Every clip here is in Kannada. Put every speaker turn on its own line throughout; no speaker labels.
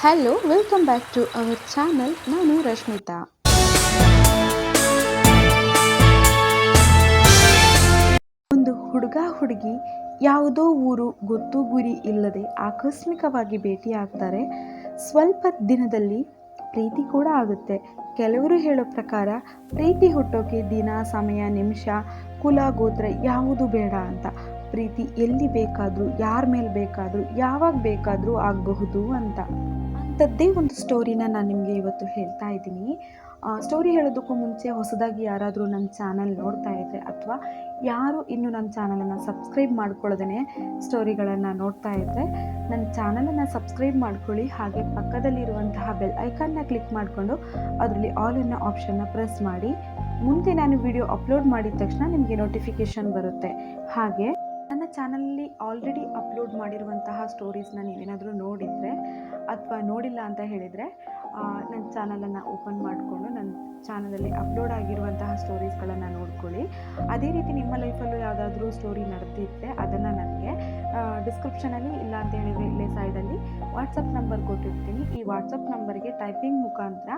Hello welcome back to our channel ನಾನು ರಶ್ಮಿತಾ. ಒಂದು ಹುಡುಗ ಹುಡುಗಿ ಯಾವುದೋ ಊರು ಗೊತ್ತು ಗುರಿ ಇಲ್ಲದೆ ಆಕಸ್ಮಿಕವಾಗಿ ಭೇಟಿಯಾಗ್ತಾರೆ. ಸ್ವಲ್ಪ ದಿನದಲ್ಲಿ ಪ್ರೀತಿ ಕೂಡ ಆಗುತ್ತೆ. ಕೆಲವರು ಹೇಳೋ ಪ್ರಕಾರ ಪ್ರೀತಿ ಹುಟ್ಟೋಕೆ ದಿನ, ಸಮಯ, ನಿಮಿಷ, ಕುಲ, ಗೋತ್ರ ಯಾವುದು ಬೇಡ ಅಂತ. ಪ್ರೀತಿ ಎಲ್ಲಿ ಬೇಕಾದರೂ, ಯಾರ ಮೇಲೆ ಬೇಕಾದರೂ, ಯಾವಾಗ ಬೇಕಾದರೂ ಆಗಬಹುದು ಅಂತ. ಅಂಥದ್ದೇ ಒಂದು ಸ್ಟೋರಿನ ನಾನು ನಿಮಗೆ ಇವತ್ತು ಹೇಳ್ತಾ ಇದ್ದೀನಿ. ಸ್ಟೋರಿ ಹೇಳೋದಕ್ಕೂ ಮುಂಚೆ ಹೊಸದಾಗಿ ಯಾರಾದರೂ ನನ್ನ ಚಾನಲ್ ನೋಡ್ತಾ ಇದ್ದರೆ ಅಥವಾ ಯಾರು ಇನ್ನೂ ನನ್ನ ಚಾನಲನ್ನು ಸಬ್ಸ್ಕ್ರೈಬ್ ಮಾಡ್ಕೊಳ್ಳೋದೇ ಸ್ಟೋರಿಗಳನ್ನು ನೋಡ್ತಾ ಇದ್ದರೆ ನನ್ನ ಚಾನಲನ್ನು ಸಬ್ಸ್ಕ್ರೈಬ್ ಮಾಡ್ಕೊಳ್ಳಿ. ಹಾಗೆ ಪಕ್ಕದಲ್ಲಿರುವಂತಹ ಬೆಲ್ ಐಕಾನ್ನ ಕ್ಲಿಕ್ ಮಾಡಿಕೊಂಡು ಅದರಲ್ಲಿ ಆಲ್ ಅನ್ನೋ ಆಪ್ಷನ್ನ ಪ್ರೆಸ್ ಮಾಡಿ. ಮುಂದೆ ನಾನು ವಿಡಿಯೋ ಅಪ್ಲೋಡ್ ಮಾಡಿದ ತಕ್ಷಣ ನಿಮಗೆ ನೋಟಿಫಿಕೇಷನ್ ಬರುತ್ತೆ. ಹಾಗೆ ಚಾನಲಲ್ಲಿ ಆಲ್ರೆಡಿ ಅಪ್ಲೋಡ್ ಮಾಡಿರುವಂತಹ ಸ್ಟೋರೀಸ್ನ ನೀವೇನಾದರೂ ನೋಡಿದರೆ ಅಥವಾ ನೋಡಿಲ್ಲ ಅಂತ ಹೇಳಿದರೆ ನನ್ನ ಚಾನಲನ್ನು ಓಪನ್ ಮಾಡಿಕೊಂಡು ನನ್ನ ಚಾನಲಲ್ಲಿ ಅಪ್ಲೋಡ್ ಆಗಿರುವಂತಹ ಸ್ಟೋರೀಸ್ಗಳನ್ನು ನೋಡ್ಕೊಳ್ಳಿ. ಅದೇ ರೀತಿ ನಿಮ್ಮ ಲೈಫಲ್ಲೂ ಯಾವುದಾದ್ರೂ ಸ್ಟೋರಿ ನಡೆದಿದ್ದರೆ ಡಿಸ್ಕ್ರಿಪ್ಷನಲ್ಲಿ ಇಲ್ಲ ಅಂತ ಹೇಳಿದ್ರೆ ಸೈಡಲ್ಲಿ ವಾಟ್ಸಪ್ ನಂಬರ್ ಕೊಟ್ಟಿರ್ತೀನಿ. ಈ ವಾಟ್ಸಪ್ ನಂಬರ್ಗೆ ಟೈಪಿಂಗ್ ಮುಖಾಂತರ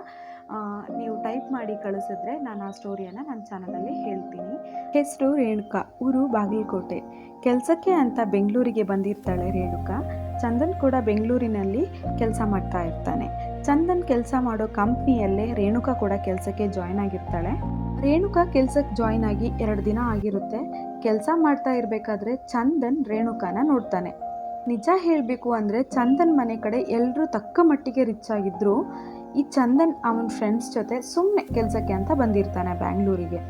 ನೀವು ಟೈಪ್ ಮಾಡಿ ಕಳಿಸಿದ್ರೆ ನಾನು ಆ ಸ್ಟೋರಿಯನ್ನು ನನ್ನ ಚಾನಲಲ್ಲಿ ಹೇಳ್ತೀನಿ. ಹೆಸರು ರೇಣುಕಾ, ಊರು ಬಾಗಲಕೋಟೆ. ಕೆಲಸಕ್ಕೆ ಅಂತ ಬೆಂಗಳೂರಿಗೆ ಬಂದಿರ್ತಾಳೆ ರೇಣುಕಾ. ಚಂದನ್ ಕೂಡ ಬೆಂಗಳೂರಿನಲ್ಲಿ ಕೆಲಸ ಮಾಡ್ತಾ ಇರ್ತಾನೆ. ಚಂದನ್ ಕೆಲಸ ಮಾಡೋ ಕಂಪ್ನಿಯಲ್ಲೇ ರೇಣುಕಾ ಕೂಡ ಕೆಲಸಕ್ಕೆ ಜಾಯ್ನ್ ಆಗಿರ್ತಾಳೆ. ರೇಣುಕಾ ಕೆಲಸಕ್ಕೆ ಜಾಯ್ನ್ ಆಗಿ ಎರಡು ದಿನ ಆಗಿರುತ್ತೆ. ಕೆಲಸ ಮಾಡ್ತಾ ಇರಬೇಕಾದ್ರೆ ಚಂದನ್ ರೇಣುಕಾನ ನೋಡ್ತಾನೆ. ನಿಜ ಹೇಳಬೇಕು ಅಂದರೆ ಚಂದನ್ ಮನೆ ಕಡೆ ಎಲ್ಲರೂ ತಕ್ಕ ಮಟ್ಟಿಗೆ ರಿಚ್ ಆಗಿದ್ರು. ಈ ಚಂದನ್ ಅವನ ಫ್ರೆಂಡ್ಸ್ ಜೊತೆ ಸುಮ್ಮನೆ ಕೆಲಸಕ್ಕೆ ಅಂತ ಬಂದಿರ್ತಾನೆ ಬ್ಯಾಂಗ್ಳೂರಿಗೆ.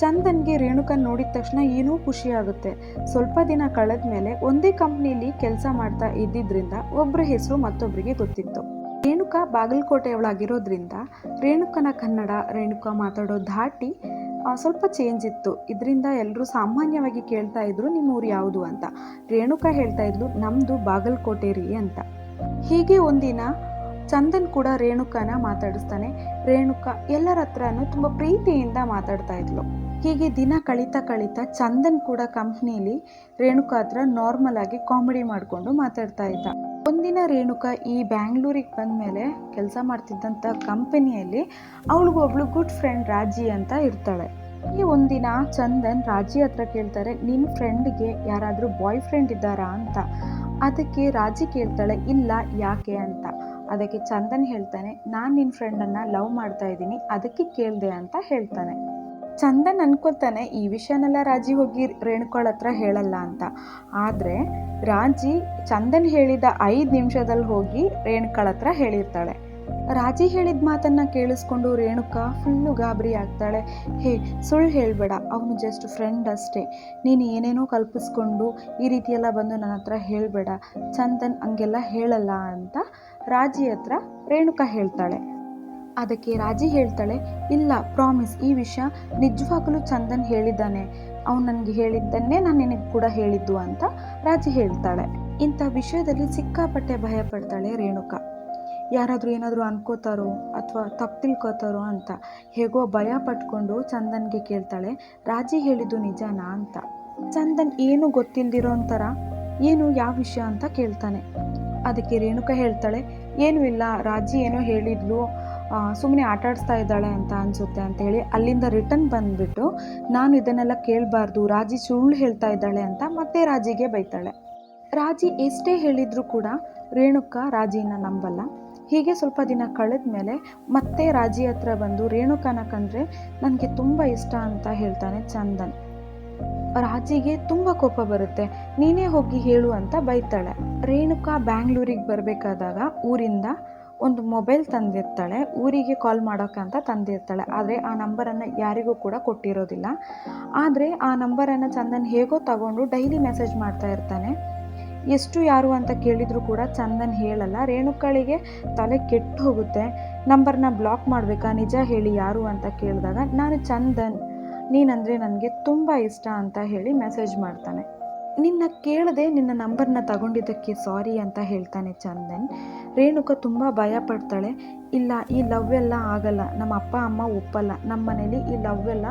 ಚಂದನ್ಗೆ ರೇಣುಕನ್ ನೋಡಿದ ತಕ್ಷಣ ಏನೂ ಖುಷಿ ಆಗುತ್ತೆ. ಸ್ವಲ್ಪ ದಿನ ಕಳೆದ ಮೇಲೆ ಒಂದೇ ಕಂಪ್ನಿಲಿ ಕೆಲಸ ಮಾಡ್ತಾ ಇದ್ದಿದ್ದರಿಂದ ಒಬ್ಬರ ಹೆಸರು ಮತ್ತೊಬ್ಬರಿಗೆ ಗೊತ್ತಿತ್ತು. ರೇಣುಕಾ ರೇಣುಕನ ಕನ್ನಡ, ರೇಣುಕಾ ಮಾತಾಡೋ ಧಾಟಿ ಸ್ವಲ್ಪ ಚೇಂಜ್ ಇತ್ತು. ಇದರಿಂದ ಎಲ್ಲರೂ ಸಾಮಾನ್ಯವಾಗಿ ಕೇಳ್ತಾ ಇದ್ರು, ನಿಮ್ಮ ಊರು ಯಾವುದು? ಅಂತ. ರೇಣುಕಾ ಹೇಳ್ತಾ ಇದ್ಲು ನಮ್ಮದು ಬಾಗಲಕೋಟೆ ರೀ ಅಂತ. ಹೀಗೆ ಒಂದಿನ ಚಂದನ್ ಕೂಡ ರೇಣುಕನ ಮಾತಾಡಿಸ್ತಾನೆ. ರೇಣುಕಾ ಎಲ್ಲರ ಹತ್ರನೂ ತುಂಬ ಪ್ರೀತಿಯಿಂದ ಮಾತಾಡ್ತಾ ಇದ್ಲು. ಹೀಗೆ ದಿನ ಕಳೀತಾ ಕಳೀತಾ ಚಂದನ್ ಕೂಡ ಕಂಪ್ನಿಲಿ ರೇಣುಕ ಹತ್ರ ನಾರ್ಮಲ್ ಆಗಿ ಕಾಮಿಡಿ ಮಾಡಿಕೊಂಡು ಮಾತಾಡ್ತಾ ಇದ್ದ. ಒಂದಿನ ರೇಣುಕಾ ಈ ಬ್ಯಾಂಗ್ಳೂರಿಗೆ ಬಂದಮೇಲೆ ಕೆಲಸ ಮಾಡ್ತಿದ್ದಂಥ ಕಂಪನಿಯಲ್ಲಿ ಅವಳಿಗೂ ಒಬ್ಳು ಗುಡ್ ಫ್ರೆಂಡ್ ರಾಜಿ ಅಂತ ಇರ್ತಾಳೆ. ಈ ಒಂದಿನ ಚಂದನ್ ರಾಜಿ ಹತ್ರ ಕೇಳ್ತಾರೆ ನಿನ್ನ ಫ್ರೆಂಡ್ಗೆ ಯಾರಾದರೂ ಬಾಯ್ ಫ್ರೆಂಡ್ ಇದ್ದಾರಾ ಅಂತ? ಅದಕ್ಕೆ ರಾಜಿ ಕೇಳ್ತಾಳೆ, ಇಲ್ಲ, ಯಾಕೆ ಅಂತ? ಅದಕ್ಕೆ ಚಂದನ್ ಹೇಳ್ತಾನೆ, ನಾನು ನಿನ್ನ ಫ್ರೆಂಡನ್ನು ಲವ್ ಮಾಡ್ತಾ ಇದ್ದೀನಿ, ಅದಕ್ಕೆ ಕೇಳಿದೆ ಅಂತ ಹೇಳ್ತಾನೆ. ಚಂದನ್ ಅನ್ಕೋತಾನೆ, ಈ ವಿಷಯನೆಲ್ಲ ರಾಜಿ ಹೋಗಿ ರೇಣುಕಾಳ ಹತ್ರ ಹೇಳಲ್ಲ ಅಂತ. ಆದರೆ ರಾಜಿ ಚಂದನ್ ಹೇಳಿದ ಐದು ನಿಮಿಷದಲ್ಲಿ ಹೋಗಿ ರೇಣುಕಾಳ ಹತ್ರ ಹೇಳಿರ್ತಾಳೆ. ರಾಜಿ ಹೇಳಿದ ಮಾತನ್ನ ಕೇಳಿಸ್ಕೊಂಡು ರೇಣುಕಾ ಫುಲ್ಲು ಗಾಬರಿ ಆಗ್ತಾಳೆ. ಹೇ, ಸುಳ್ಳು ಹೇಳಬೇಡ, ಅವನು ಜಸ್ಟ್ ಫ್ರೆಂಡ್ ಅಷ್ಟೇ. ನೀನು ಏನೇನೋ ಕಲ್ಪಿಸ್ಕೊಂಡು ಈ ರೀತಿಯೆಲ್ಲ ಬಂದು ನನ್ನ ಹತ್ರ ಹೇಳಬೇಡ. ಚಂದನ್ ಹಂಗೆಲ್ಲ ಹೇಳಲ್ಲ ಅಂತ ರಾಜಿ ಹತ್ರ ರೇಣುಕಾ ಹೇಳ್ತಾಳೆ. ಅದಕ್ಕೆ ರಾಜಿ ಹೇಳ್ತಾಳೆ, ಇಲ್ಲ ಪ್ರಾಮಿಸ್ ಈ ವಿಷಯ ನಿಜವಾಗಲೂ ಚಂದನ್ ಹೇಳಿದ್ದಾನೆ. ಅವ್ನು ನನಗೆ ಹೇಳಿದ್ದನ್ನೇ ನಾನು ನಿನಗೆ ಕೂಡ ಹೇಳಿದ್ದು ಅಂತ ರಾಜಿ ಹೇಳ್ತಾಳೆ. ಇಂಥ ವಿಷಯದಲ್ಲಿ ಸಿಕ್ಕಾಪಟ್ಟೆ ಭಯ ಪಡ್ತಾಳೆ ರೇಣುಕಾ. ಯಾರಾದರೂ ಏನಾದರೂ ಅನ್ಕೋತಾರೋ ಅಥವಾ ತಪ್ಪು ತಿಳ್ಕೋತಾರೋ ಅಂತ ಹೇಗೋ ಭಯ ಪಟ್ಕೊಂಡು ಚಂದನ್ಗೆ ಕೇಳ್ತಾಳೆ, ರಾಜಿ ಹೇಳಿದ್ದು ನಿಜನಾ ಅಂತ. ಚಂದನ್ ಏನು ಗೊತ್ತಿಲ್ದಿರೋ ಥರ ಏನು ಯಾವ ವಿಷಯ ಅಂತ ಕೇಳ್ತಾನೆ. ಅದಕ್ಕೆ ರೇಣುಕಾ ಹೇಳ್ತಾಳೆ, ಏನೂ ಇಲ್ಲ, ರಾಜಿ ಏನೋ ಹೇಳಿದ್ಲು ಸುಮ್ಮನೆ ಆಟ ಆಡಿಸ್ತಾ ಇದ್ದಾಳೆ ಅಂತ ಅನಿಸುತ್ತೆ ಅಂತ ಹೇಳಿ ಅಲ್ಲಿಂದ ರಿಟರ್ನ್ ಬಂದುಬಿಟ್ಟು ನಾನು ಇದನ್ನೆಲ್ಲ ಕೇಳಬಾರ್ದು, ರಾಜಿ ಸುಳ್ಳು ಹೇಳ್ತಾ ಇದ್ದಾಳೆ ಅಂತ ಮತ್ತೆ ರಾಜಿಗೆ ಬೈತಾಳೆ. ರಾಜಿ ಎಷ್ಟೇ ಹೇಳಿದರೂ ಕೂಡ ರೇಣುಕಾ ರಾಜಿನ ನಂಬಲ್ಲ. ಹೀಗೆ ಸ್ವಲ್ಪ ದಿನ ಕಳೆದ ಮೇಲೆ ಮತ್ತೆ ರಾಜಿ ಹತ್ರ ಬಂದು ರೇಣುಕನ ಕಂಡ್ರೆ ನನಗೆ ತುಂಬ ಇಷ್ಟ ಅಂತ ಹೇಳ್ತಾನೆ ಚಂದನ್. ರಾಜಿಗೆ ತುಂಬ ಕೋಪ ಬರುತ್ತೆ, ನೀನೇ ಹೋಗಿ ಹೇಳು ಅಂತ ಬೈತಾಳೆ. ರೇಣುಕ ಬ್ಯಾಂಗ್ಳೂರಿಗೆ ಬರಬೇಕಾದಾಗ ಊರಿಂದ ಒಂದು ಮೊಬೈಲ್ ತಂದಿರ್ತಾಳೆ, ಊರಿಗೆ ಕಾಲ್ ಮಾಡೋಕ್ಕಂತ ತಂದಿರ್ತಾಳೆ. ಆದರೆ ಆ ನಂಬರನ್ನು ಯಾರಿಗೂ ಕೂಡ ಕೊಟ್ಟಿರೋದಿಲ್ಲ. ಆದರೆ ಆ ನಂಬರನ್ನು ಚಂದನ್ ಹೇಗೋ ತಗೊಂಡು ಡೈಲಿ ಮೆಸೇಜ್ ಮಾಡ್ತಾ ಇರ್ತಾನೆ. ಎಷ್ಟು ಯಾರು ಅಂತ ಕೇಳಿದರೂ ಕೂಡ ಚಂದನ್ ಹೇಳಲ್ಲ. ರೇಣುಕಳಿಗೆ ತಲೆ ಕೆಟ್ಟು ಹೋಗುತ್ತೆ. ನಂಬರ್ನ ಬ್ಲಾಕ್ ಮಾಡಬೇಕಾ? ನಿಜ ಹೇಳಿ ಯಾರು ಅಂತ ಕೇಳಿದಾಗ, ನಾನು ಚಂದನ್. ನೀನಂದರೆ ನನಗೆ ತುಂಬ ಇಷ್ಟ ಅಂತ ಹೇಳಿ ಮೆಸೇಜ್ ಮಾಡ್ತಾನೆ. ನಿನ್ನ ಕೇಳದೆ ನಿನ್ನ ನಂಬರ್ನ ತಗೊಂಡಿದ್ದಕ್ಕೆ ಸಾರಿ ಅಂತ ಹೇಳ್ತಾನೆ ಚಂದನ್. ರೇಣುಕ ತುಂಬ ಭಯ ಪಡ್ತಾಳೆ. ಇಲ್ಲ, ಈ ಲವ್ ಎಲ್ಲ ಆಗಲ್ಲ. ನಮ್ಮ ಅಪ್ಪ, ಅಮ್ಮ ಒಪ್ಪಲ್ಲ. ನಮ್ಮ ಮನೇಲಿ ಈ ಲವ್ ಎಲ್ಲ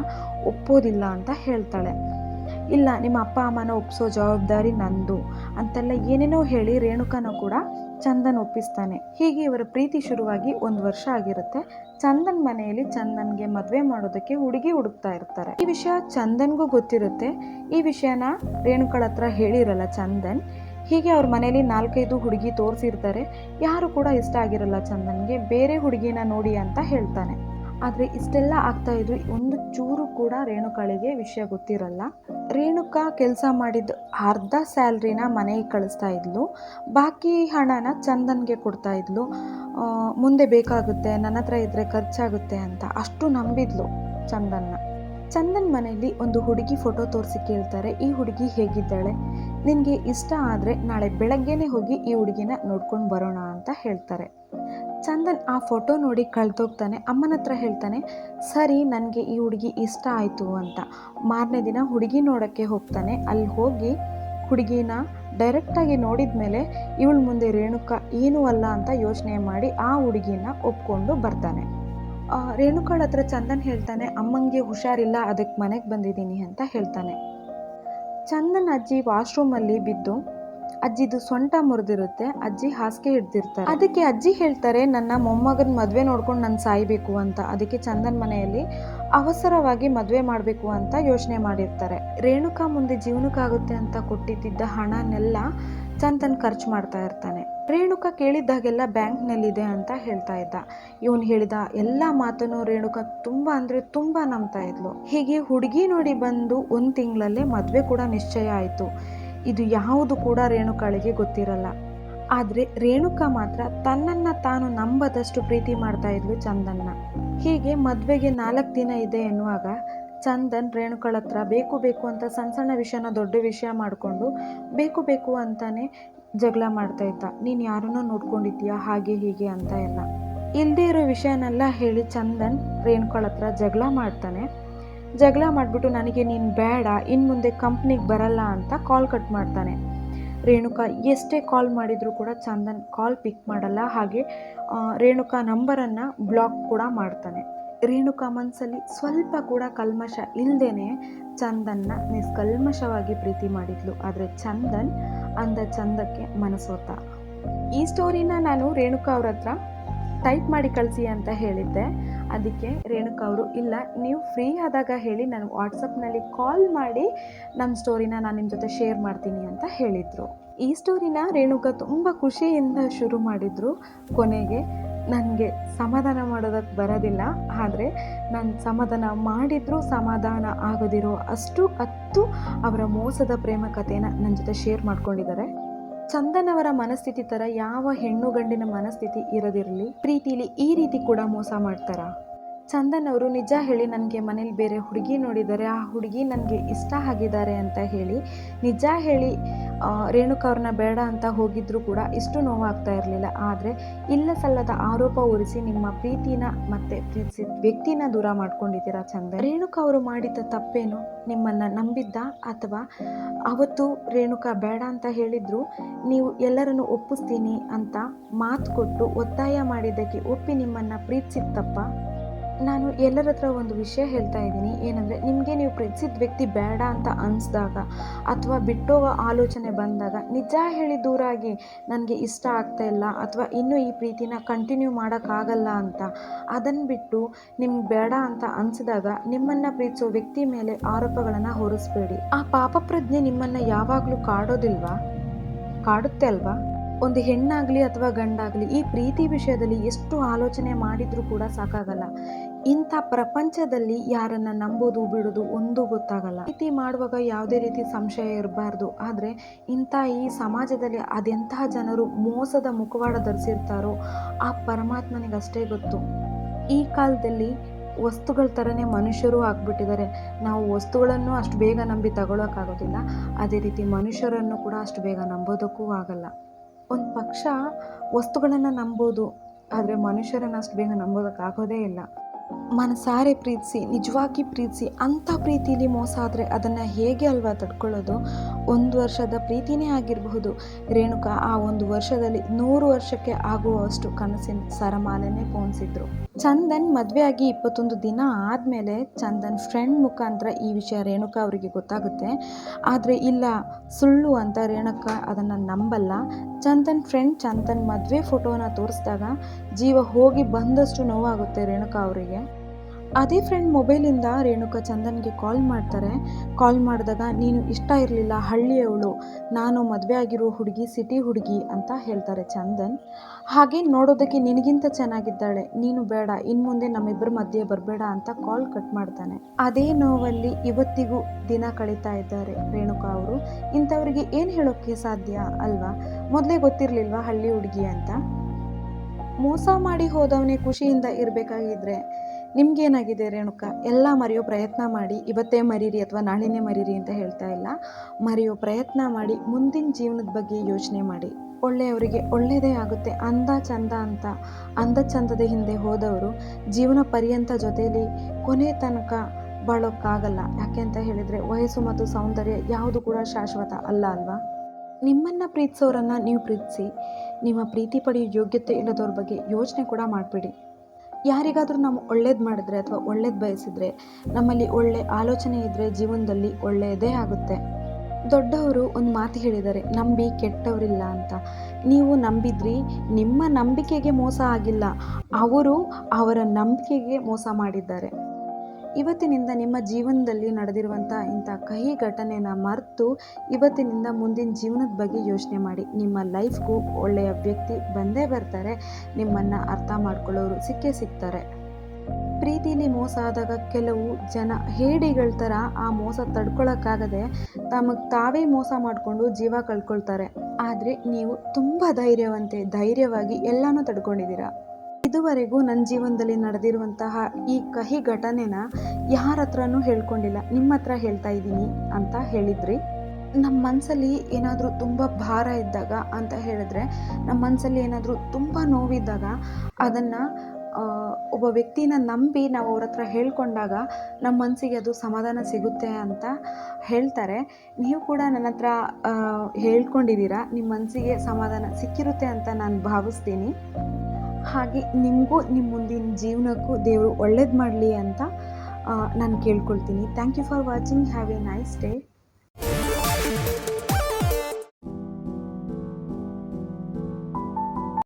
ಒಪ್ಪೋದಿಲ್ಲ ಅಂತ ಹೇಳ್ತಾಳೆ. ಇಲ್ಲ, ನಿಮ್ಮ ಅಪ್ಪ ಅಮ್ಮನ ಒಪ್ಪಿಸೋ ಜವಾಬ್ದಾರಿ ನಂದು ಅಂತೆಲ್ಲ ಏನೇನೋ ಹೇಳಿ ರೇಣುಕನ ಕೂಡ ಚಂದನ್ ಒಪ್ಪಿಸ್ತಾನೆ. ಹೀಗೆ ಇವರ ಪ್ರೀತಿ ಶುರುವಾಗಿ ಒಂದು ವರ್ಷ ಆಗಿರುತ್ತೆ. ಚಂದನ್ ಮನೆಯಲ್ಲಿ ಚಂದನ್ಗೆ ಮದುವೆ ಮಾಡೋದಕ್ಕೆ ಹುಡುಗಿ ಹುಡುಕ್ತಾ ಇರ್ತಾರೆ. ಈ ವಿಷಯ ಚಂದನ್ಗೂ ಗೊತ್ತಿರುತ್ತೆ. ಈ ವಿಷಯನ ರೇಣುಕಳ ಹತ್ರ ಹೇಳಿರಲ್ಲ ಚಂದನ್. ಹೀಗೆ ಅವ್ರ ಮನೆಯಲ್ಲಿ ನಾಲ್ಕೈದು ಹುಡುಗಿ ತೋರಿಸಿರ್ತಾರೆ. ಯಾರು ಕೂಡ ಇಷ್ಟ ಆಗಿರಲ್ಲ ಚಂದನ್ಗೆ, ಬೇರೆ ಹುಡುಗಿನ ನೋಡಿ ಅಂತ ಹೇಳ್ತಾನೆ. ಆದರೆ ಇಷ್ಟೆಲ್ಲ ಆಗ್ತಾ ಇದ್ರು. ಒಂದು ಚೂರು ಕೂಡ ರೇಣುಕಾಳಿಗೆ ವಿಷಯ ಗೊತ್ತಿರಲ್ಲ. ರೇಣುಕಾ ಕೆಲಸ ಮಾಡಿದ ಅರ್ಧ ಸ್ಯಾಲ್ರಿನ ಮನೆಗೆ ಕಳಿಸ್ತಾ ಇದ್ಲು. ಬಾಕಿ ಹಣನ ಚಂದನ್ಗೆ ಕೊಡ್ತಾ ಇದ್ಲು. ಮುಂದೆ ಬೇಕಾಗುತ್ತೆ, ನನ್ನ ಹತ್ರ ಇದ್ರೆ ಖರ್ಚಾಗುತ್ತೆ ಅಂತ ಅಷ್ಟು ನಂಬಿದ್ಲು ಚಂದನ್ನ. ಚಂದನ್ ಮನೆಯಲ್ಲಿ ಒಂದು ಹುಡುಗಿ ಫೋಟೋ ತೋರಿಸಿ ಕೇಳ್ತಾರೆ, ಈ ಹುಡುಗಿ ಹೇಗಿದ್ದಾಳೆ? ನಿನಗೆ ಇಷ್ಟ ಆದರೆ ನಾಳೆ ಬೆಳಗ್ಗೆನೇ ಹೋಗಿ ಈ ಹುಡುಗಿನ ನೋಡ್ಕೊಂಡು ಬರೋಣ ಅಂತ ಹೇಳ್ತಾರೆ. ಚಂದನ್ ಆ ಫೋಟೋ ನೋಡಿ ಕಳೆದೋಗ್ತಾನೆ, ಅಮ್ಮನ ಹತ್ರ ಹೇಳ್ತಾನೆ, ಸರಿ, ನನಗೆ ಈ ಹುಡುಗಿ ಇಷ್ಟ ಆಯಿತು ಅಂತ. ಮಾರನೇ ದಿನ ಹುಡುಗಿ ನೋಡೋಕ್ಕೆ ಹೋಗ್ತಾನೆ, ಅಲ್ಲಿ ಹೋಗಿ ಹುಡುಗಿನ ಡೈರೆಕ್ಟಾಗಿ ನೋಡಿದ ಮೇಲೆ ಇವಳ ಮುಂದೆ ರೇಣುಕ ಏನೂ ಅಲ್ಲ ಅಂತ ಯೋಚನೆ ಮಾಡಿ ಆ ಹುಡುಗಿನ ಒಪ್ಕೊಂಡು ಬರ್ತಾನೆ. ರೇಣುಕಾಳ ಹತ್ರ ಚಂದನ್ ಹೇಳ್ತಾನೆ, ಅಮ್ಮಂಗೆ ಹುಷಾರಿಲ್ಲ ಅದಕ್ಕೆ ಮನೆಗೆ ಬಂದಿದ್ದೀನಿ ಅಂತ ಹೇಳ್ತಾನೆ. ಚಂದನ್ ಅಜ್ಜಿ ವಾಶ್ರೂಮಲ್ಲಿ ಬಿದ್ದು ಅಜ್ಜಿದು ಸೊಂಟ ಮುರಿದಿರುತ್ತೆ, ಅಜ್ಜಿ ಹಾಸಿಗೆ ಹಿಡ್ದಿರ್ತಾರೆ. ಅದಕ್ಕೆ ಅಜ್ಜಿ ಹೇಳ್ತಾರೆ, ನನ್ನ ಮೊಮ್ಮಗನ ಮದುವೆ ನೋಡ್ಕೊಂಡು ನಾನು ಸಾಯ್ಬೇಕು ಅಂತ. ಅದಕ್ಕೆ ಚಂದನ್ ಮನೆಯಲ್ಲಿ ಅವಸರವಾಗಿ ಮದುವೆ ಮಾಡಬೇಕು ಅಂತ ಯೋಚನೆ ಮಾಡಿರ್ತಾರೆ. ರೇಣುಕಾ ಮುಂದೆ ಜೀವನಕ್ಕಾಗುತ್ತೆ ಅಂತ ಕೊಟ್ಟಿದ್ದ ಹಣನೆಲ್ಲ ಚಂದನ್ ಖರ್ಚು ಮಾಡ್ತಾ ಇರ್ತಾನೆ. ರೇಣುಕಾ ಕೇಳಿದ್ದಾಗೆಲ್ಲ ಬ್ಯಾಂಕ್ನಲ್ಲಿದೆ ಅಂತ ಹೇಳ್ತಾ ಇದ್ದ. ಇವನು ಹೇಳಿದ ಎಲ್ಲ ಮಾತನ್ನು ರೇಣುಕಾ ತುಂಬ ಅಂದರೆ ತುಂಬ ನಂಬ್ತಾ ಇದ್ಲು. ಹೀಗೆ ಹುಡುಗಿ ನೋಡಿ ಬಂದು ಒಂದು ತಿಂಗಳಲ್ಲೇ ಮದುವೆ ಕೂಡ ನಿಶ್ಚಯ ಆಯಿತು. ಇದು ಯಾವುದು ಕೂಡ ರೇಣುಕಾಳಿಗೆ ಗೊತ್ತಿರಲ್ಲ. ಆದರೆ ರೇಣುಕಾ ಮಾತ್ರ ತನ್ನನ್ನು ತಾನು ನಂಬದಷ್ಟು ಪ್ರೀತಿ ಮಾಡ್ತಾ ಇದ್ಲು ಚಂದನ್ನ. ಹೀಗೆ ಮದುವೆಗೆ ನಾಲ್ಕು ದಿನ ಇದೆ ಎನ್ನುವಾಗ ಚಂದನ್ ರೇಣುಕಳ ಹತ್ರ ಬೇಕು ಬೇಕು ಅಂತ ಸಣ್ಣ ಸಣ್ಣ ವಿಷಯನ ದೊಡ್ಡ ವಿಷಯ ಮಾಡಿಕೊಂಡು ಬೇಕು ಬೇಕು ಅಂತಾನೆ ಜಗಳ ಮಾಡ್ತಾ ಇದ್ದ. ನೀನು ಯಾರನ್ನೋ ನೋಡ್ಕೊಂಡಿದ್ದೀಯಾ? ಹಾಗೆ ಹೀಗೆ ಅಂತ ಎಲ್ಲ. ಇಲ್ಲದೇ ಇರೋ ವಿಷಯನೆಲ್ಲ ಹೇಳಿ ಚಂದನ್ ರೇಣುಕಳ ಹತ್ರ ಜಗಳ ಮಾಡ್ತಾನೆ. ಜಗಳ ಮಾಡಿಬಿಟ್ಟು ನನಗೆ ನೀನು ಬೇಡ ಇನ್ನು ಮುಂದೆ ಕಂಪ್ನಿಗೆ ಬರಲ್ಲ ಅಂತ ಕಾಲ್ ಕಟ್ ಮಾಡ್ತಾನೆ. ರೇಣುಕಾ ಎಷ್ಟೇ ಕಾಲ್ ಮಾಡಿದರೂ ಕೂಡ ಚಂದನ್ ಕಾಲ್ ಪಿಕ್ ಮಾಡಲ್ಲ, ಹಾಗೆ ರೇಣುಕಾ ನಂಬರನ್ನು ಬ್ಲಾಕ್ ಕೂಡ ಮಾಡ್ತಾನೆ. ರೇಣುಕಾ ಮನಸ್ಸಲ್ಲಿ ಸ್ವಲ್ಪ ಕೂಡ ಕಲ್ಮಶ ಇಲ್ಲದೇ ಚಂದನ್ನ ನಿಷ್ಕಲ್ಮಶವಾಗಿ ಪ್ರೀತಿ ಮಾಡಿದ್ಲು. ಆದರೆ ಚಂದನ್ ಅಂದ ಚಂದಕ್ಕೆ ಮನಸೋತ. ಈ ಸ್ಟೋರಿನ ನಾನು ರೇಣುಕಾ ಅವ್ರ ಹತ್ರ ಟೈಪ್ ಮಾಡಿ ಕಳಿಸಿ ಅಂತ ಹೇಳಿದ್ದೆ. ಅದಕ್ಕೆ, ರೇಣುಕಾ ಅವರು, ಇಲ್ಲ, ನೀವು ಫ್ರೀ ಆದಾಗ ಹೇಳಿ, ನಾನು ವಾಟ್ಸಪ್ನಲ್ಲಿ ಕಾಲ್ ಮಾಡಿ ನಮ್ಮ ಸ್ಟೋರಿನ ನಾನು ನಿಮ್ಮ ಜೊತೆ ಶೇರ್ ಮಾಡ್ತೀನಿ ಅಂತ ಹೇಳಿದರು. ಈ ಸ್ಟೋರಿನ ರೇಣುಕಾ ತುಂಬ ಖುಷಿಯಿಂದ ಶುರು ಮಾಡಿದರು. ಕೊನೆಗೆ ನನಗೆ ಸಮಾಧಾನ ಮಾಡೋದಕ್ಕೆ ಬರೋದಿಲ್ಲ. ಆದರೆ ನಾನು ಸಮಾಧಾನ ಮಾಡಿದರೂ, ಸಮಾಧಾನ ಆಗೋದಿರೋ ಅಷ್ಟು ಹತ್ತು ಅವರ ಮೋಸದ ಪ್ರೇಮ ಕಥೆನ ನನ್ನ ಜೊತೆ ಶೇರ್ ಮಾಡ್ಕೊಂಡಿದ್ದಾರೆ. ಚಂದನ್ ಅವರ ಮನಸ್ಥಿತಿ ಥರ ಯಾವ ಹೆಣ್ಣು ಗಂಡಿನ ಮನಸ್ಥಿತಿ ಇರದಿರಲಿ? ಪ್ರೀತಿಲಿ ಈ ರೀತಿ ಕೂಡ ಮೋಸ ಮಾಡ್ತಾರಾ? ಚಂದನ್ ಅವರು ನಿಜ ಹೇಳಿ ನನಗೆ ಮನೇಲಿ ಬೇರೆ ಹುಡುಗಿ ನೋಡಿದ್ದಾರೆ ಆ ಹುಡುಗಿ ನನಗೆ ಇಷ್ಟ ಆಗಿದ್ದಾರೆ ಅಂತ ಹೇಳಿ, ನಿಜ ಹೇಳಿ ರೇಣುಕಾ ಅವ್ರನ್ನ ಬೇಡ ಅಂತ ಹೋಗಿದ್ರು ಕೂಡ ಇಷ್ಟು ನೋವಾಗ್ತಾ ಇರಲಿಲ್ಲ. ಆದರೆ ಇಲ್ಲ ಸಲ್ಲದ ಆರೋಪ ಉರಿಸಿ ನಿಮ್ಮ ಪ್ರೀತಿನ ಮತ್ತೆ ಪ್ರೀತಿಸಿದ ವ್ಯಕ್ತಿನ ದೂರ ಮಾಡ್ಕೊಂಡಿದ್ದೀರಾ ಚಂದನ್? ರೇಣುಕಾ ಅವರು ಮಾಡಿದ ತಪ್ಪೇನು ನಿಮ್ಮನ್ನು ನಂಬಿದ್ದ ಅಥವಾ ಅವತ್ತು ರೇಣುಕಾ ಬೇಡ ಅಂತ ಹೇಳಿದ್ರು, ನೀವು ಎಲ್ಲರನ್ನು ಒಪ್ಪಿಸ್ತೀನಿ ಅಂತ ಮಾತು ಕೊಟ್ಟು ಒತ್ತಾಯ ಮಾಡಿದ್ದಕ್ಕೆ ಒಪ್ಪಿ ನಿಮ್ಮನ್ನು ಪ್ರೀತಿಸಿದ ತಪ್ಪ? ನಾನು ಎಲ್ಲರ ಹತ್ರ ಒಂದು ವಿಷಯ ಹೇಳ್ತಾ ಇದ್ದೀನಿ. ಏನಂದರೆ, ನಿಮಗೆ ನೀವು ಪ್ರೀತಿಸಿದ ವ್ಯಕ್ತಿ ಬೇಡ ಅಂತ ಅನಿಸ್ದಾಗ ಅಥವಾ ಬಿಟ್ಟೋಗೋ ಆಲೋಚನೆ ಬಂದಾಗ ನಿಜ ಹೇಳಿ ದೂರಾಗಿ ನನಗೆ ಇಷ್ಟ ಆಗ್ತಾ ಇಲ್ಲ ಅಥವಾ ಇನ್ನೂ ಈ ಪ್ರೀತಿನ ಕಂಟಿನ್ಯೂ ಮಾಡೋಕ್ಕಾಗಲ್ಲ ಅಂತ ಅದನ್ನು ಬಿಟ್ಟು ನಿಮ್ಗೆ ಬೇಡ ಅಂತ ಅನಿಸಿದಾಗ ನಿಮ್ಮನ್ನು ಪ್ರೀತಿಸೋ ವ್ಯಕ್ತಿ ಮೇಲೆ ಆರೋಪಗಳನ್ನು ಹೊರಿಸ್ಬೇಡಿ. ಆ ಪಾಪ ಪ್ರಜ್ಞೆ ನಿಮ್ಮನ್ನು ಯಾವಾಗಲೂ ಕಾಡೋದಿಲ್ವಾ? ಕಾಡುತ್ತೆ ಅಲ್ವಾ? ಒಂದು ಹೆಣ್ಣಾಗಲಿ ಅಥವಾ ಗಂಡಾಗಲಿ, ಈ ಪ್ರೀತಿ ವಿಷಯದಲ್ಲಿ ಎಷ್ಟು ಆಲೋಚನೆ ಮಾಡಿದರೂ ಕೂಡ ಸಾಕಾಗಲ್ಲ. ಇಂಥ ಪ್ರಪಂಚದಲ್ಲಿ ಯಾರನ್ನ ನಂಬೋದು, ಬಿಡೋದು ಒಂದು ಗೊತ್ತಾಗಲ್ಲ. ಪ್ರೀತಿ ಮಾಡುವಾಗ ಯಾವುದೇ ರೀತಿ ಸಂಶಯ ಇರಬಾರ್ದು. ಆದರೆ ಇಂಥ ಈ ಸಮಾಜದಲ್ಲಿ ಅದೆಂತಹ ಜನರು ಮೋಸದ ಮುಖವಾಡ ಧರಿಸಿರ್ತಾರೋ, ಆ ಪರಮಾತ್ಮನಿಗಷ್ಟೇ ಗೊತ್ತು. ಈ ಕಾಲದಲ್ಲಿ ವಸ್ತುಗಳ ಥರನೇ ಮನುಷ್ಯರು ಆಗ್ಬಿಟ್ಟಿದ್ದಾರೆ. ನಾವು ವಸ್ತುಗಳನ್ನು ಅಷ್ಟು ಬೇಗ ನಂಬಿ ತಗೊಳ್ಳೋಕ್ಕಾಗೋದಿಲ್ಲ ಅದೇ ರೀತಿ ಮನುಷ್ಯರನ್ನು ಕೂಡ ಅಷ್ಟು ಬೇಗ ನಂಬೋದಕ್ಕೂ ಆಗಲ್ಲ. ಒಂದು ಪಕ್ಷ ವಸ್ತುಗಳನ್ನು ನಂಬೋದು, ಆದರೆ ಮನುಷ್ಯರನ್ನು ಅಷ್ಟು ಬೇಗ ನಂಬೋದಕ್ಕಾಗೋದೇ ಇಲ್ಲ. ಮನಸಾರೆ ಪ್ರೀತಿಸಿ, ನಿಜವಾಗಿ ಪ್ರೀತಿಸಿ, ಅಂಥ ಪ್ರೀತಿಲಿ ಮೋಸ ಆದರೆ ಅದನ್ನು ಹೇಗೆ ಅಲ್ವಾ ತಡ್ಕೊಳ್ಳೋದು? ಒಂದು ವರ್ಷದ ಪ್ರೀತಿನೇ ಆಗಿರಬಹುದು. ರೇಣುಕಾ ಆ ಒಂದು ವರ್ಷದಲ್ಲಿ ನೂರು ವರ್ಷಕ್ಕೆ ಆಗುವಷ್ಟು ಕನಸಿನ ಸರಮಾಲೆನೇ ಪೋಣಿಸಿದ್ರು ಚಂದನ್ ಮದುವೆ ಆಗಿ ಇಪ್ಪತ್ತೊಂದು ದಿನ ಆದಮೇಲೆ ಚಂದನ್ ಫ್ರೆಂಡ್ ಮುಖಾಂತರ ಈ ವಿಷಯ ರೇಣುಕಾ ಅವರಿಗೆ ಗೊತ್ತಾಗುತ್ತೆ. ಆದರೆ ಇಲ್ಲ, ಸುಳ್ಳು ಅಂತ ರೇಣುಕಾ ಅದನ್ನು ನಂಬಲ್ಲ. ಚಂದನ್ ಫ್ರೆಂಡ್ ಚಂದನ್ ಮದುವೆ ಫೋಟೋನ ತೋರಿಸಿದಾಗ ಜೀವ ಹೋಗಿ ಬಂದಷ್ಟು ನೋವಾಗುತ್ತೆ ರೇಣುಕಾ ಅವರಿಗೆ. ಅದೇ ಫ್ರೆಂಡ್ ಮೊಬೈಲಿಂದ ರೇಣುಕಾ ಚಂದನ್ಗೆ ಕಾಲ್ ಮಾಡ್ತಾರೆ. ಕಾಲ್ ಮಾಡಿದಾಗ, ನೀನು ಇಷ್ಟ ಇರಲಿಲ್ಲ, ಹಳ್ಳಿಯವಳು. ನಾನು ಮದುವೆ ಆಗಿರೋ ಹುಡುಗಿ ಸಿಟಿ ಹುಡುಗಿ ಅಂತ ಹೇಳ್ತಾರೆ ಚಂದನ್. ಹಾಗೆ ನೋಡೋದಕ್ಕೆ ನಿನಗಿಂತ ಚೆನ್ನಾಗಿದ್ದಾಳೆ. ನೀನು ಬೇಡ ಇನ್ನು ಮುಂದೆ ನಮ್ಮಿಬ್ಬರ ಮಧ್ಯೆ ಬರಬೇಡ ಅಂತ ಕಾಲ್ ಕಟ್ ಮಾಡ್ತಾನೆ. ಅದೇ ನೋವಲ್ಲಿ ಇವತ್ತಿಗೂ ದಿನ ಕಳೀತಾ ಇದ್ದಾರೆ ರೇಣುಕಾ ಅವರು. ಇಂಥವ್ರಿಗೆ ಏನು ಹೇಳೋಕ್ಕೆ ಸಾಧ್ಯ ಅಲ್ವಾ? ಮೊದಲೇ ಗೊತ್ತಿರಲಿಲ್ವಾ ಹಳ್ಳಿ ಹುಡುಗಿ ಅಂತ? ಮೋಸ ಮಾಡಿ ಹೋದವನೇ ಖುಷಿಯಿಂದ ಇರಬೇಕಾಗಿದ್ರೆ. ನಿಮ್ಗೇನಾಗಿದೆ ರೇಣುಕ? ಎಲ್ಲ ಮರೆಯೋ ಪ್ರಯತ್ನ ಮಾಡಿ, ಇವತ್ತೇ ಮರೀರಿ ಅಥವಾ ನಾಳೆನೇ ಮರೀರಿ ಅಂತ ಹೇಳ್ತಾ ಇಲ್ಲ. ಮರೆಯೋ ಪ್ರಯತ್ನ ಮಾಡಿ, ಮುಂದಿನ ಜೀವನದ ಬಗ್ಗೆ ಯೋಚನೆ ಮಾಡಿ. ಒಳ್ಳೆಯವರಿಗೆ ಒಳ್ಳೆಯದೇ ಆಗುತ್ತೆ, ಅಂದ ಚಂದ ಅಂತ. ಅಂದ ಚಂದದ ಹಿಂದೆ ಹೋದವರು ಜೀವನ ಪರ್ಯಂತ ಜೊತೆಯಲ್ಲಿ ಕೊನೆ ತನಕ ಬಾಳೋಕ್ಕಾಗಲ್ಲ. ಯಾಕೆ ಅಂತ ಹೇಳಿದರೆ ವಯಸ್ಸು ಮತ್ತು ಸೌಂದರ್ಯ ಯಾವುದು ಕೂಡ ಶಾಶ್ವತ ಅಲ್ಲ ಅಲ್ವಾ? ನಿಮ್ಮನ್ನು ಪ್ರೀತಿಸೋರನ್ನು ನೀವು ಪ್ರೀತಿಸಿ, ನಿಮ್ಮ ಪ್ರೀತಿ ಪಡೆಯೋ ಯೋಗ್ಯತೆ ಇಲ್ಲದವ್ರ ಬಗ್ಗೆ ಯೋಚನೆ ಕೂಡ ಮಾಡಬೇಡಿ. ಯಾರಿಗಾದರೂ ನಾವು ಒಳ್ಳೇದು ಮಾಡಿದ್ರೆ ಅಥವಾ ಒಳ್ಳೇದು ಬಯಸಿದ್ರೆ ನಮ್ಮಲ್ಲಿ ಒಳ್ಳೆ ಆಲೋಚನೆ ಇದ್ದರೆ ಜೀವನದಲ್ಲಿ ಒಳ್ಳೆಯದೇ ಆಗುತ್ತೆ. ದೊಡ್ಡವರು ಒಂದು ಮಾತು ಹೇಳಿದ್ದಾರೆ, ನಂಬಿ ಕೆಟ್ಟವರಿಲ್ಲ ಅಂತ. ನೀವು ನಂಬಿದ್ರಿ, ನಿಮ್ಮ ನಂಬಿಕೆಗೆ ಮೋಸ ಆಗಿಲ್ಲ. ಅವರು ಅವರ ನಂಬಿಕೆಗೆ ಮೋಸ ಮಾಡಿದ್ದಾರೆ. ಇವತ್ತಿನಿಂದ ನಿಮ್ಮ ಜೀವನದಲ್ಲಿ ನಡೆದಿರುವಂಥ ಇಂಥ ಕಹಿ ಘಟನೆನ ಮರೆತು ಇವತ್ತಿನಿಂದ ಮುಂದಿನ ಜೀವನದ ಬಗ್ಗೆ ಯೋಚನೆ ಮಾಡಿ. ನಿಮ್ಮ ಲೈಫ್ಗೂ ಒಳ್ಳೆಯ ವ್ಯಕ್ತಿ ಬಂದೇ ಬರ್ತಾರೆ. ನಿಮ್ಮನ್ನು ಅರ್ಥ ಮಾಡ್ಕೊಳ್ಳೋರು ಸಿಕ್ಕೇ ಸಿಗ್ತಾರೆ. ಪ್ರೀತಿಲಿ ಮೋಸ ಆದಾಗ ಕೆಲವು ಜನ ಹೇಡಿಗಳ ಥರ ಆ ಮೋಸ ತಡ್ಕೊಳಕ್ಕಾಗದೆ ತಮಗೆ ತಾವೇ ಮೋಸ ಮಾಡಿಕೊಂಡು ಜೀವ ಕಳ್ಕೊಳ್ತಾರೆ. ಆದರೆ ನೀವು ತುಂಬ ಧೈರ್ಯವಂತೆ, ಧೈರ್ಯವಾಗಿ ಎಲ್ಲನೂ ತಡ್ಕೊಂಡಿದ್ದೀರಾ? ಇದುವರೆಗೂ ನನ್ನ ಜೀವನದಲ್ಲಿ ನಡೆದಿರುವಂತಹ ಈ ಕಹಿ ಘಟನೆನ ಯಾರ ಹತ್ರನೂ ಹೇಳ್ಕೊಂಡಿಲ್ಲ. ನಿಮ್ಮ ಹತ್ರ ಹೇಳ್ತಾ ಇದ್ದೀನಿ ಅಂತ ಹೇಳಿದ್ರಿ. ನಮ್ಮ ಮನಸ್ಸಲ್ಲಿ ಏನಾದರೂ ತುಂಬ ಭಾರ ಇದ್ದಾಗ ಅಂತ ಹೇಳಿದ್ರೆ ನಮ್ಮ ಮನಸ್ಸಲ್ಲಿ ಏನಾದರೂ ತುಂಬ ನೋವಿದ್ದಾಗ ಅದನ್ನು ಒಬ್ಬ ವ್ಯಕ್ತಿನ ನಂಬಿ ನಾವು ಅವ್ರ ಹತ್ರ ಹೇಳ್ಕೊಂಡಾಗ ನಮ್ಮ ಮನಸ್ಸಿಗೆ ಅದು ಸಮಾಧಾನ ಸಿಗುತ್ತೆ ಅಂತ ಹೇಳ್ತಾರೆ. ನೀವು ಕೂಡ ನನ್ನ ಹತ್ರ ಹೇಳ್ಕೊಂಡಿದ್ದೀರಾ? ನಿಮ್ಮ ಮನಸ್ಸಿಗೆ ಸಮಾಧಾನ ಸಿಕ್ಕಿರುತ್ತೆ ಅಂತ ನಾನು ಭಾವಿಸ್ತೀನಿ. ಹಾಗೆ ನಿಮಗೂ ನಿಮ್ಮ ಮುಂದಿನ ಜೀವನಕ್ಕೂ ದೇವರು ಒಳ್ಳೇದು ಮಾಡಲಿ ಅಂತ ನಾನು ಕೇಳ್ಕೊಳ್ತೀನಿ. Thank you for watching have a nice day